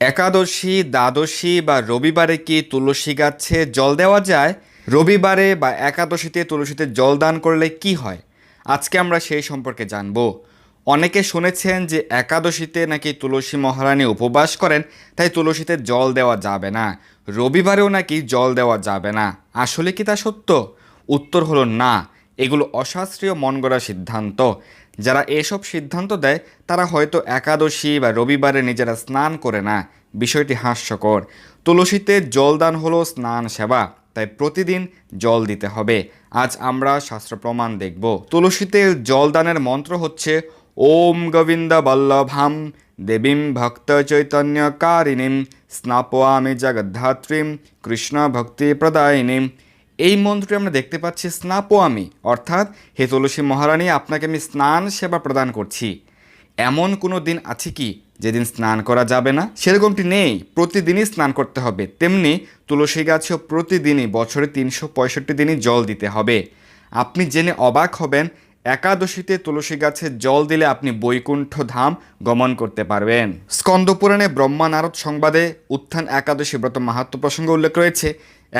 একাদশী, দ্বাদশী বা রবিবারে কি তুলসী গাছে জল দেওয়া যায়? রবিবারে বা একাদশীতে তুলসীতে জল দান করলে কি হয়? আজকে আমরা সেই সম্পর্কে জানব। অনেকে শুনেছেন যে একাদশীতে নাকি তুলসী মহারানী উপবাস করেন, তাই তুলসীতে জল দেওয়া যাবে না। রবিবারেও নাকি জল দেওয়া যাবে না। আসলে কি তা সত্য? উত্তর হলো না। এগুলো অশাস্ত্রীয় মন গড়া সিদ্ধান্ত। যারা এসব সিদ্ধান্ত দেয়, তারা হয়তো একাদশী বা রবিবারে নিজেরা স্নান করে না। বিষয়টি হাস্যকর। তুলসীতে জলদান হলো স্নান সেবা, তাই প্রতিদিন জল দিতে হবে। আজ আমরা শাস্ত্র প্রমাণ দেখব। তুলসীতে জলদানের মন্ত্র হচ্ছে, ওম গোবিন্দ বল্লভাম দেবীম ভক্ত চৈতন্য কারিণীম স্নাপয়ামি জগদ্ধাত্রীম কৃষ্ণ ভক্তি প্রদায়িনীম এই মন্ত্রটি আমরা দেখতে পাচ্ছি স্নাপো আমি, অর্থাৎ হে তুলসী মহারানী, আপনাকে আমি স্নান সেবা প্রদান করছি। এমন কোনো দিন আছে কি যেদিন স্নান করা যাবে না? সেরকমটি নেই। প্রতিদিনই স্নান করতে হবে। তেমনি তুলসী গাছেও প্রতিদিনই বছরে তিনশো পঁয়ষট্টি দিনই জল দিতে হবে। আপনি জেনে অবাক হবেন, একাদশীতে তুলসী গাছে জল দিলে আপনি বৈকুণ্ঠ ধাম গমন করতে পারবেন। স্কন্দপুরাণে ব্রহ্মা নারদ সংবাদে উত্থান একাদশী ব্রত মাহাত্ম প্রসঙ্গ উল্লেখ রয়েছে।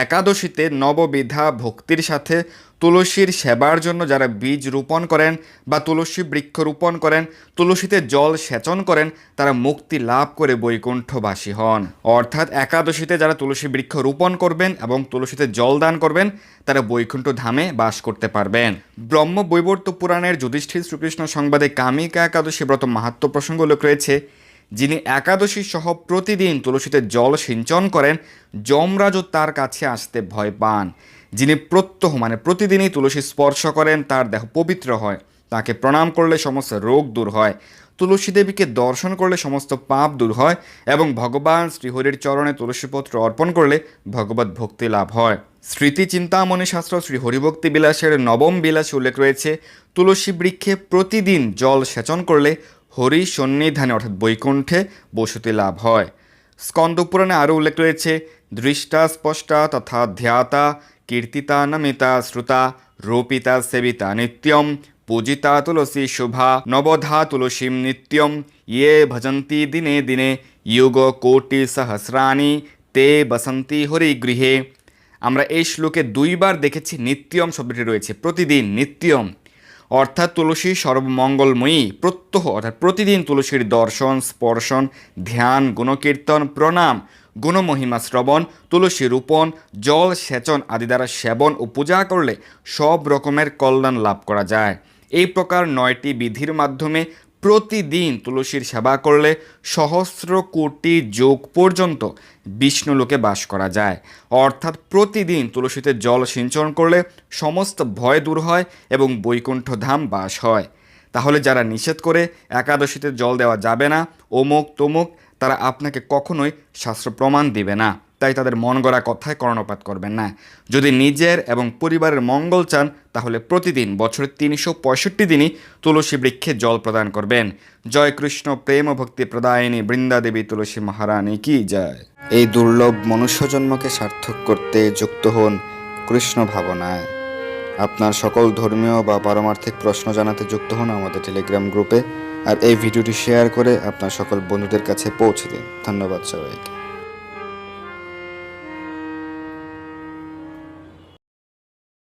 একাদশীতে নববিধা ভক্তির সাথে তুলসীর সেবার জন্য যারা বীজ রোপণ করেন বা তুলসী বৃক্ষ রোপণ করেন, তুলসীতে জল সেচন করেন, তারা মুক্তি লাভ করে বৈকুণ্ঠবাসী হন। অর্থাৎ একাদশীতে যারা তুলসী বৃক্ষ রোপণ করবেন এবং তুলসীতে জল দান করবেন, তারা বৈকুণ্ঠ ধামে বাস করতে পারবেন। ব্রহ্ম বৈবর্ত পুরাণের যুধিষ্ঠির শ্রীকৃষ্ণ সংবাদে কামিকা একাদশী ব্রত মাহাত্ম প্রসঙ্গ উল্লেখ রয়েছে যিনি একাদশী সহ প্রতিদিন তুলসীতে জল সিঞ্চন করেন, যমরাজও তার কাছে আসতে ভয় পান। যিনি প্রত্যহ মানে প্রতিদিনই তুলসী স্পর্শ করেন, তার দেহ পবিত্র হয়। তাকে প্রণাম করলে সমস্ত রোগ দূর হয়। তুলসী দেবীকে দর্শন করলে সমস্ত পাপ দূর হয় এবং ভগবান শ্রীহরির চরণে তুলসীপত্র অর্পণ করলে ভগবত ভক্তি লাভ হয়। স্মৃতি চিন্তামণি শাস্ত্র শ্রী হরিভক্তি বিলাসের নবম বিলাসে উল্লেখ রয়েছে, তুলসী বৃক্ষে প্রতিদিন জল সেচন করলে হরি সন্নিধানে, অর্থাৎ বৈকুণ্ঠে বসতি লাভ হয়। স্কন্দপুরাণে আরও উল্লেখ রয়েছে, দৃষ্টা স্পষ্টা তথা ধ্যাতা কীর্তিতা নমিতা শ্রুতা রূপিতা সেবিতা নিত্যম পূজিতা তুলসী শুভা নবধা তুলসীম নিত্যম ইয়ে ভজন্তি দিনে দিনে যুগ কোটি সহস্রাণি তে বসন্তি হরি গৃহে আমরা এই শ্লোকে দুইবার দেখেছি নিত্যম শব্দটি রয়েছে, প্রতিদিন নিত্যম। অর্থাৎ তুলসী সর্বমঙ্গলময়ী, প্রত্যহ, অর্থাৎ প্রতিদিন তুলসীর দর্শন, স্পর্শন, ধ্যান, গুণকীর্তন, প্রণাম, গুণমহিমা শ্রবণ, তুলসী রোপণ, জল সেচন আদি দ্বারা সেবন ও পূজা করলে সব রকমের কল্যাণ লাভ করা যায়। এই প্রকার নয়টি বিধির মাধ্যমে প্রতিদিন তুলসীর সেবা করলে সহস্র কোটি যোগ পর্যন্ত বিষ্ণুলোকে বাস করা যায়। অর্থাৎ প্রতিদিন তুলসীতে জল সিঞ্চন করলে সমস্ত ভয় দূর হয় এবং বৈকুণ্ঠ ধাম বাস হয়। তাহলে যারা নিষেধ করে একাদশীতে জল দেওয়া যাবে না অমুক তমুক তারা আপনাকে কখনোই শাস্ত্র প্রমাণ দিবে না। তাই তাদের মন গড়া কথায় কর্ণপাত করবেন না। যদি নিজের এবং পরিবারের মঙ্গল চান, তাহলে প্রতিদিন বছরের তিনশো পঁয়ষট্টি দিনই তুলসী বৃক্ষে জল প্রদান করবেন। জয় কৃষ্ণ, প্রেম ভক্তি প্রদায়িনী বৃন্দাদেবী তুলসী মহারানী, কি জয়। এই দুর্লভ মনুষ্য জন্মকে সার্থক করতে যুক্ত হন কৃষ্ণ ভাবনায়। আপনার সকল ধর্মীয় বা পারমার্থিক প্রশ্ন জানাতে যুক্ত হন আমাদের টেলিগ্রাম গ্রুপে। আর এই ভিডিওটি শেয়ার করে আপনার সকল বন্ধুদের কাছে পৌঁছে দিন। ধন্যবাদ সবাইকে।